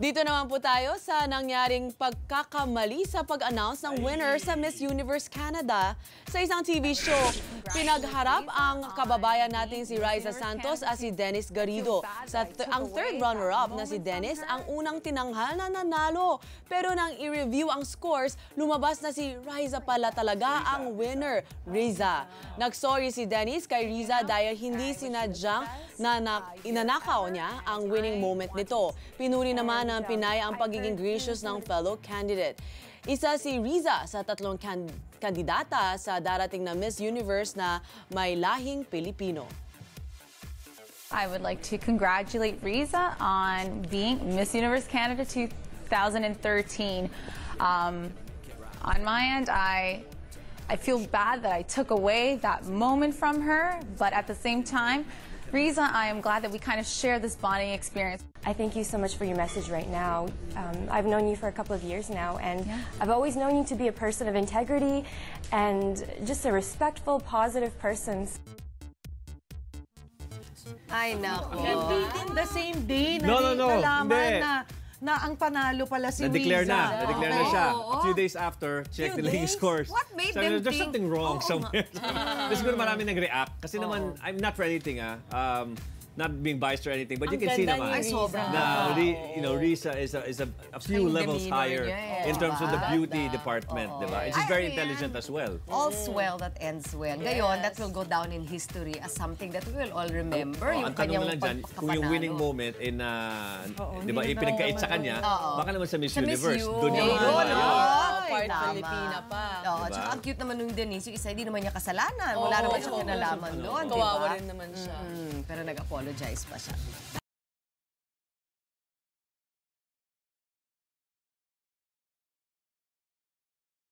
Dito naman po tayo sa nangyaring pagkakamali sa pag-announce ng winner sa Miss Universe Canada. Sa isang TV show, pinagharap ang kababayan nating si Riza Santos at si Dennis Garrido. Sa th- ang third runner-up na si Dennis ang unang tinanghal na nanalo. Pero nang i-review ang scores, lumabas na si Riza pala talaga ang winner, Riza. Nag-sorry si Dennis kay Riza dahil hindi sinadyang na, na inanakaw niya ang winning moment nito. Pinuri naman ng Pinay ang pagiging gracious ng fellow candidate. Isa si Riza sa tatlong kan- kandidata sa darating na Miss Universe na may lahing Pilipino. I would like to congratulate Riza on being Miss Universe Canada 2013. Um, on my end, I I feel bad that I took away that moment from her, but at the same time, Riza, I am glad that we kind of share this bonding experience. I thank you so much for your message right now. Um, I've known you for a couple of years now, and Yeah. I've always known you to be a person of integrity and just a respectful, positive person. Ay, nako. And the same day, No, no, no. nalaman Hindi. na, na ang panalo pala si Na-declare Riza. na. Na-declare na siya. Oo. A few days after, check Few nila yung days? scores. What made Sabi them nila, There's think- something wrong Oo somewhere. Kasi siguro marami nag-react. Kasi naman, I'm not for anything ah. Um, not being biased or anything, but you Ang can see ganda naman ni sobra. na Ri- you know, Risa is a, is a, a few Ang levels demeanor higher niya eh, in terms of the diba? beauty department, di ba? And she's very intelligent as well. All's well that ends well. Ngayon, that will go down in history as something that we will all remember. Oh, yung ang tanong kanyang lang dyan, kung yung winning moment in, uh, Oo, di ba, hindi ipinagkait sa naman kanya, baka naman sa Miss Sa Miss Universe, doon yung Yun, mga no? Part tama. Filipina pa. Oo, Diba? tsaka ang cute naman nung Denise, yung isa hindi naman niya kasalanan. Wala naman siyang kinalaman doon, di ba? Kawawa rin naman siya. Mm, pero nag-apologize pa siya.